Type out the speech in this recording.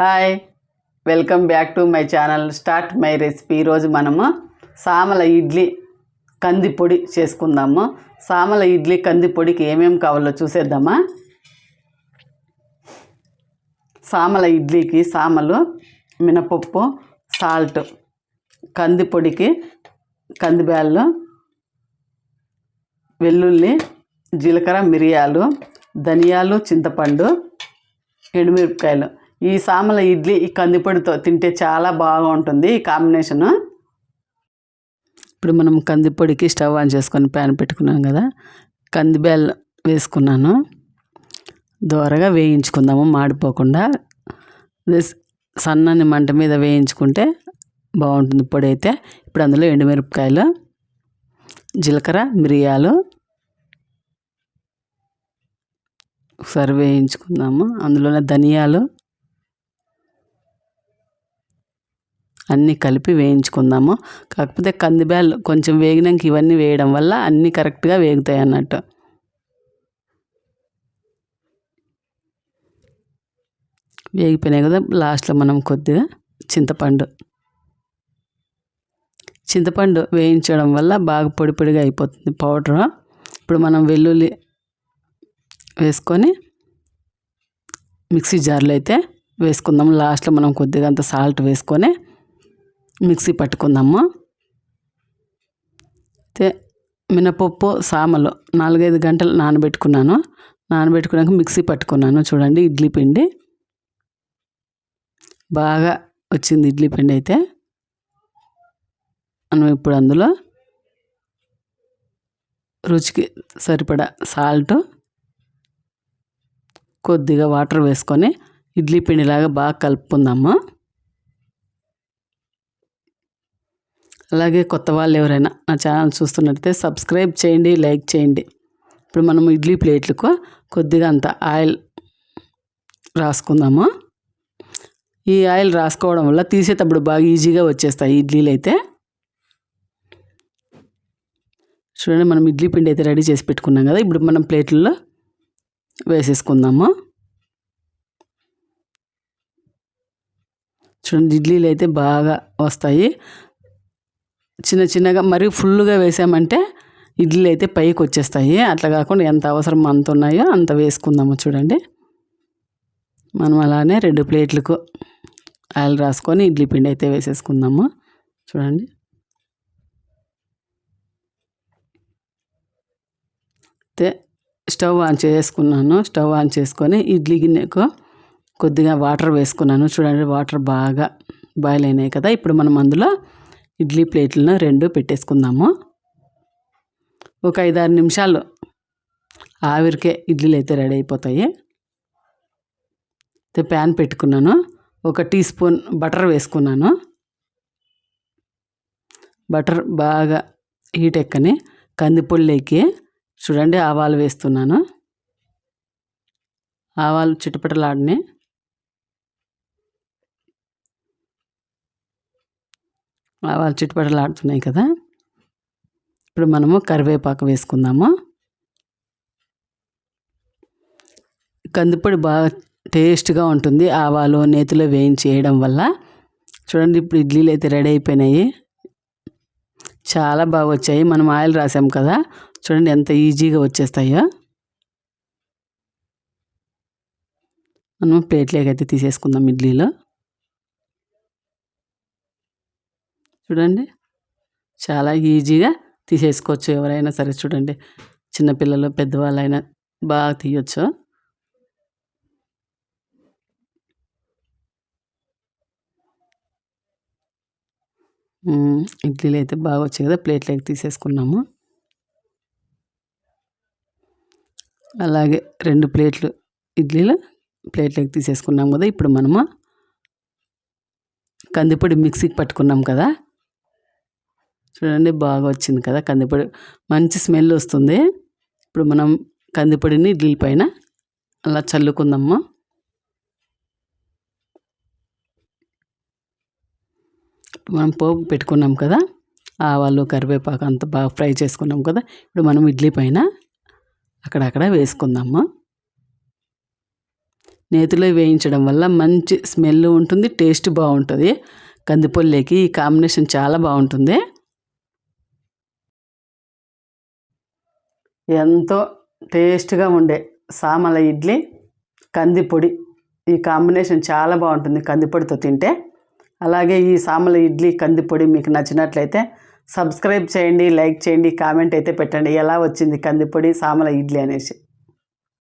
Hi welcome back to my channel start my recipe. ఈరోజు మనము సామల ఇడ్లీ కంది పొడి చేసుకుందాము. సామల ఇడ్లీ కంది పొడికి ఏమేమి కావాలో చూసేద్దామా? సామల ఇడ్లీకి సామలు మినపప్పు సాల్ట్ కంది పొడికి వెల్లుల్లి జీలకర్ర మిరియాలు ధనియాలు చింతపండు ఎండుమిరపకాయలు. ఈ సామల ఇడ్లీ ఈ కందిపొడితో తింటే చాలా బాగుంటుంది ఈ కాంబినేషను. ఇప్పుడు మనం కందిపొడికి స్టవ్ ఆన్ చేసుకొని ప్యాన్ పెట్టుకున్నాం కదా కందిబేల్ వేసుకున్నాను. దోరగా వేయించుకుందాము మాడిపోకుండా. సన్నని మంట మీద వేయించుకుంటే బాగుంటుంది పొడి అయితే. ఇప్పుడు అందులో ఎండుమిరపకాయలు జీలకర్ర మిరియాలు ఒకసారి వేయించుకుందాము. అందులోనే ధనియాలు అన్నీ కలిపి వేయించుకుందాము. కాకపోతే కందిబ్యాలు కొంచెం వేగినాక ఇవన్నీ వేయడం వల్ల అన్నీ కరెక్ట్గా వేగుతాయి అన్నట్టు. వేగిపోయినాయి కదా లాస్ట్లో మనం కొద్దిగా చింతపండు. చింతపండు వేయించడం వల్ల బాగా పొడి పొడిగా అయిపోతుంది పౌడర్. ఇప్పుడు మనం వెల్లుల్లి వేసుకొని మిక్సీ జార్లో అయితే వేసుకుందాం లాస్ట్లో మనం కొద్దిగా అంత సాల్ట్ వేసుకొని మిక్సీ పట్టుకుందాము? అయితే మినపప్పు సామలు నాలుగైదు గంటలు నానబెట్టుకున్నాను. నానబెట్టుకున్నాక మిక్సీ పట్టుకున్నాను. చూడండి ఇడ్లీ పిండి. బాగా వచ్చింది ఇడ్లీ పిండి అయితే. మనం ఇప్పుడు అందులో రుచికి సరిపడా సాల్ట్ కొద్దిగా వాటర్ వేసుకొని ఇడ్లీ పిండిలాగా బాగా కలుపుకుందాము? అలాగే కొత్త వాళ్ళు ఎవరైనా నా ఛానల్ చూస్తున్నట్టయితే సబ్స్క్రైబ్ చేయండి లైక్ చేయండి. ఇప్పుడు మనం ఇడ్లీ ప్లేట్లకు కొద్దిగా అంత ఆయిల్ రాసుకుందాము. ఈ ఆయిల్ రాసుకోవడం వల్ల తీసేటప్పుడు బాగా ఈజీగా వచ్చేస్తాయి ఇడ్లీలు అయితే. చూడండి మనం ఇడ్లీ పిండి అయితే రెడీ చేసి పెట్టుకున్నాం కదా ఇప్పుడు మనం ప్లేట్లలో వేసేసుకుందాము. చూడండి ఇడ్లీలు అయితే బాగా వస్తాయి. చిన్న చిన్నగా మరీ ఫుల్గా వేసామంటే ఇడ్లీలు అయితే పైకి వచ్చేస్తాయి అట్లా కాకుండా ఎంత అవసరం అంత ఉన్నాయో అంత వేసుకుందాము చూడండి. మనం అలానే రెండు ప్లేట్లకు ఆయిల్ రాసుకొని ఇడ్లీ పిండి అయితే వేసేసుకుందాము చూడండి. అయితే స్టవ్ ఆన్ చేసుకున్నాను. స్టవ్ ఆన్ చేసుకొని ఇడ్లీ గిన్నెకు కొద్దిగా వాటర్ వేసుకున్నాను. చూడండి వాటర్ బాగా బాయిల్ అయినాయి కదా. ఇప్పుడు మనం అందులో ఇడ్లీ ప్లేట్లను రెండు పెట్టేసుకుందాము. ఒక ఐదారు నిమిషాలు ఆవిరికే ఇడ్లీలు అయితే రెడీ అయిపోతాయి. అయితే ప్యాన్ పెట్టుకున్నాను. ఒక టీ స్పూన్ బటర్ వేసుకున్నాను. బటర్ బాగా హీట్ ఎక్కని కందిపొళ్ళేకి చూడండి ఆవాలు వేస్తున్నాను. ఆవాలు చిటపటలాడిని ఆవాలు ఆడుతున్నాయి కదా. ఇప్పుడు మనము కరివేపాకు వేసుకుందాము. కందిపొడి బాగా టేస్ట్గా ఉంటుంది. ఆవాలు నేతిలో వేయించి వేయడం వల్ల. చూడండి ఇప్పుడు ఇడ్లీలు అయితే రెడీ అయిపోయినాయి. చాలా బాగా వచ్చాయి. మనం ఆయిల్ రాసాం కదా. చూడండి ఎంత ఈజీగా వచ్చేస్తాయో. మనం ప్లేట్లోకి అయితే తీసేసుకుందాం ఇడ్లీలో. చూడండి. చాలా ఈజీగా తీసేసుకోవచ్చు ఎవరైనా సరే చూడండి. చిన్నపిల్లలు పెద్దవాళ్ళైనా బాగా తీయొచ్చు. ఇడ్లీలు అయితే బాగా వచ్చాయి కదా ప్లేట్లోకి తీసేసుకున్నాము. అలాగే రెండు ప్లేట్లు ఇడ్లీలు ప్లేట్లోకి తీసేసుకున్నాం కదా ఇప్పుడు మనము కందిపొడి మిక్సీకి పట్టుకున్నాం కదా. చూడండి బాగా వచ్చింది కదా కందిపొడి. మంచి స్మెల్ వస్తుంది. ఇప్పుడు మనం కందిపొడిని ఇడ్లీ పైన అలా చల్లుకుందాము. మనం పోపు పెట్టుకున్నాం కదా ఆవాలు కరివేపాకు అంతా బాగా ఫ్రై చేసుకున్నాం కదా ఇప్పుడు మనం ఇడ్లీ పైన అక్కడక్కడ వేసుకుందాము. నేతిలో వేయించడం వల్ల మంచి స్మెల్ ఉంటుంది టేస్ట్ బాగుంటుంది. కందిపొల్లేకి ఈ కాంబినేషన్ చాలా బాగుంటుంది. ఎంతో టేస్ట్గా ఉండే సామల ఇడ్లీ కందిపొడి. ఈ కాంబినేషన్ చాలా బాగుంటుంది కందిపొడితో తింటే. అలాగే ఈ సామల ఇడ్లీ కందిపొడి మీకు నచ్చినట్లయితే సబ్స్క్రైబ్ చేయండి లైక్ చేయండి కామెంట్ అయితే పెట్టండి. ఎలా వచ్చింది కందిపొడి సామల ఇడ్లీ అనేసి.